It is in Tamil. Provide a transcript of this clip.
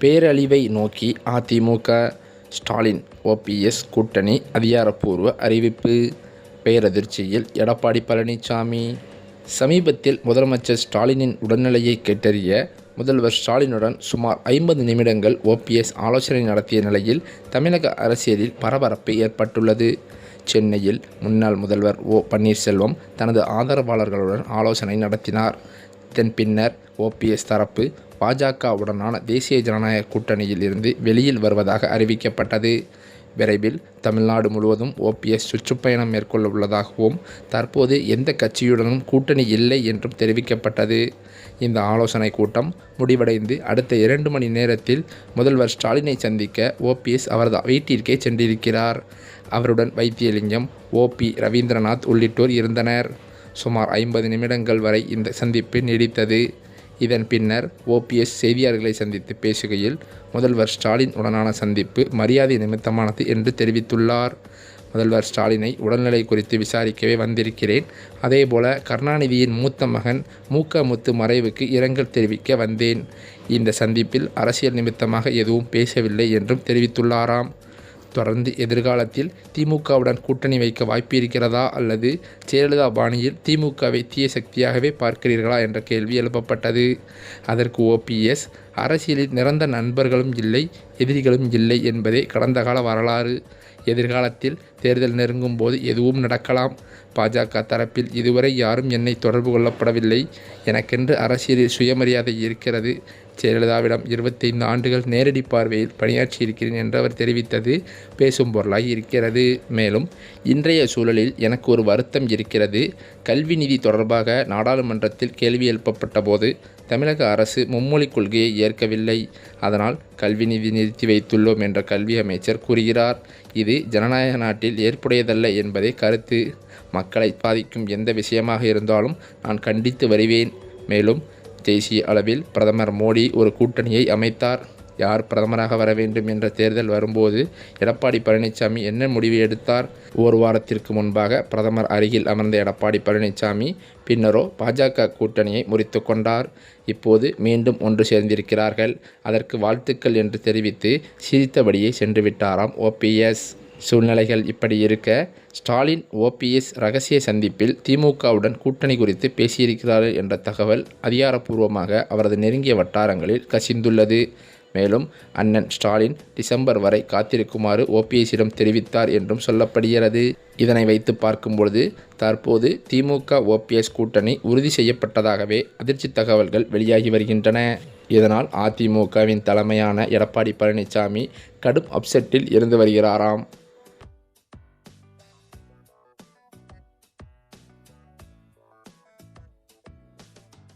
பேரழிவை நோக்கி அதிமுக ஸ்டாலின் ஓபிஎஸ் கூட்டணி அதிகாரப்பூர்வ அறிவிப்பு. பேரதிர்ச்சியில் எடப்பாடி பழனிசாமி. சமீபத்தில் முதலமைச்சர் ஸ்டாலினின் உடல்நிலையை கேட்டறிய முதல்வர் ஸ்டாலினுடன் சுமார் ஐம்பது நிமிடங்கள் ஓபிஎஸ் ஆலோசனை நடத்திய நிலையில் தமிழக அரசியலில் பரபரப்பு ஏற்பட்டுள்ளது. சென்னையில் முன்னாள் முதல்வர் ஓ பன்னீர்செல்வம் தனது ஆதரவாளர்களுடன் ஆலோசனை நடத்தினார். இதன் பின்னர் ஓபிஎஸ் தரப்பு பாஜகவுடனான தேசிய ஜனநாயக கூட்டணியில் இருந்து வெளியில் வருவதாக அறிவிக்கப்பட்டது. விரைவில் தமிழ்நாடு முழுவதும் ஓபிஎஸ் சுற்றுப்பயணம் மேற்கொள்ள உள்ளதாகவும் தற்போது எந்த கட்சியுடனும் கூட்டணி இல்லை என்றும் தெரிவிக்கப்பட்டது. இந்த ஆலோசனை கூட்டம் முடிவடைந்து அடுத்த இரண்டு மணி நேரத்தில் முதல்வர் ஸ்டாலினை சந்திக்க ஓபிஎஸ் அவரது வீட்டிற்கே சென்றிருக்கிறார். அவருடன் வைத்தியலிங்கம் ஓபி ரவீந்திரநாத் உள்ளிட்டோர் இருந்தனர். சுமார் ஐம்பது நிமிடங்கள் வரை இந்த சந்திப்பு நீடித்தது. இதன் பின்னர் ஓபிஎஸ் செய்தியாளர்களை சந்தித்து பேசுகையில் முதல்வர் ஸ்டாலின் உடனான சந்திப்பு மரியாதை நிமித்தமானது என்று தெரிவித்துள்ளார். முதல்வர் ஸ்டாலினை உடல்நிலை குறித்து விசாரிக்கவே வந்திருக்கிறேன். அதேபோல கருணாநிதியின் மூத்த மகன் மூக்க முத்து மறைவுக்கு இரங்கல் தெரிவிக்க வந்தேன். இந்த சந்திப்பில் அரசியல் நிமித்தமாக எதுவும் பேசவில்லை என்றும் தெரிவித்துள்ளாராம். தொடர்ந்து எதிர்காலத்தில் திமுகவுடன் கூட்டணி வைக்க வாய்ப்பு இருக்கிறதா அல்லது ஜெயலலிதா பாணியில் திமுகவை தீய சக்தியாகவே பார்க்கிறீர்களா என்ற கேள்வி எழுப்பப்பட்டது. அதற்கு ஓபிஎஸ் அரசியலில் நிரந்த நண்பர்களும் இல்லை எதிரிகளும் இல்லை என்பதே கடந்த கால வரலாறு. எதிர்காலத்தில் தேர்தல் நெருங்கும் போது எதுவும் நடக்கலாம். பாஜக தரப்பில் இதுவரை யாரும் என்னை தொடர்பு கொள்ளப்படவில்லை. எனக்கென்று அரசியலில் சுயமரியாதை இருக்கிறது. ஜெயலலிதாவிடம் இருபத்தைந்து ஆண்டுகள் நேரடி பார்வையில் பணியாற்றியிருக்கிறேன் என்று அவர் தெரிவித்தது பேசும் பொருளாகி இருக்கிறது. மேலும் இன்றைய சூழலில் எனக்கு ஒரு வருத்தம் இருக்கிறது. கல்வி நிதி தொடர்பாக நாடாளுமன்றத்தில் கேள்வி எழுப்பப்பட்ட போது தமிழக அரசு மும்மொழி கொள்கையை ஏற்கவில்லை. அதனால் கல்வி நிதி நிறுத்தி வைத்துள்ளோம் என்ற கல்வி அமைச்சர் கூறுகிறார். இது ஜனநாயக நாட்டில் ஏற்புடையதல்ல என்பதே கருத்து. மக்களை பாதிக்கும் எந்த விஷயமாக இருந்தாலும் நான் கண்டித்து வருவேன். மேலும் தேசிய அளவில் பிரதமர் மோடி ஒரு கூட்டணியை அமைத்தார். யார் பிரதமராக வர வேண்டும் என்ற தேர்தல் வரும்போது எடப்பாடி பழனிசாமி என்ன முடிவு எடுத்தார்? ஒரு வாரத்திற்கு முன்பாக பிரதமர் அருகில் அமர்ந்த எடப்பாடி பழனிசாமி பின்னரோ பாஜக கூட்டணியை முறித்து கொண்டார். இப்போது மீண்டும் ஒன்று சேர்ந்திருக்கிறார்கள். அதற்கு வாழ்த்துக்கள் என்று தெரிவித்து சிரித்தபடியே சென்று விட்டாராம் ஓபிஎஸ் சூழ்நிலைகள் இப்படி இருக்க ஸ்டாலின் ஓபிஎஸ் ரகசிய சந்திப்பில் திமுகவுடன் கூட்டணி குறித்து பேசியிருக்கிறார்கள் என்ற தகவல் அதிகாரப்பூர்வமாக அவரது நெருங்கிய வட்டாரங்களில் கசிந்துள்ளது. மேலும் அண்ணன் ஸ்டாலின் டிசம்பர் வரை காத்திருக்குமாறு ஓபிஎஸ்ஸிடம் தெரிவித்தார் என்றும் சொல்லப்படுகிறது. இதனை வைத்து பார்க்கும்பொழுது தற்போது திமுக ஓபிஎஸ் கூட்டணி உறுதி செய்யப்பட்டதாகவே அதிர்ச்சி தகவல்கள் வெளியாகி வருகின்றன. இதனால் அதிமுகவின் தலைமையான எடப்பாடி பழனிசாமி கடும் அப்செட்டில் இருந்து வருகிறாராம்.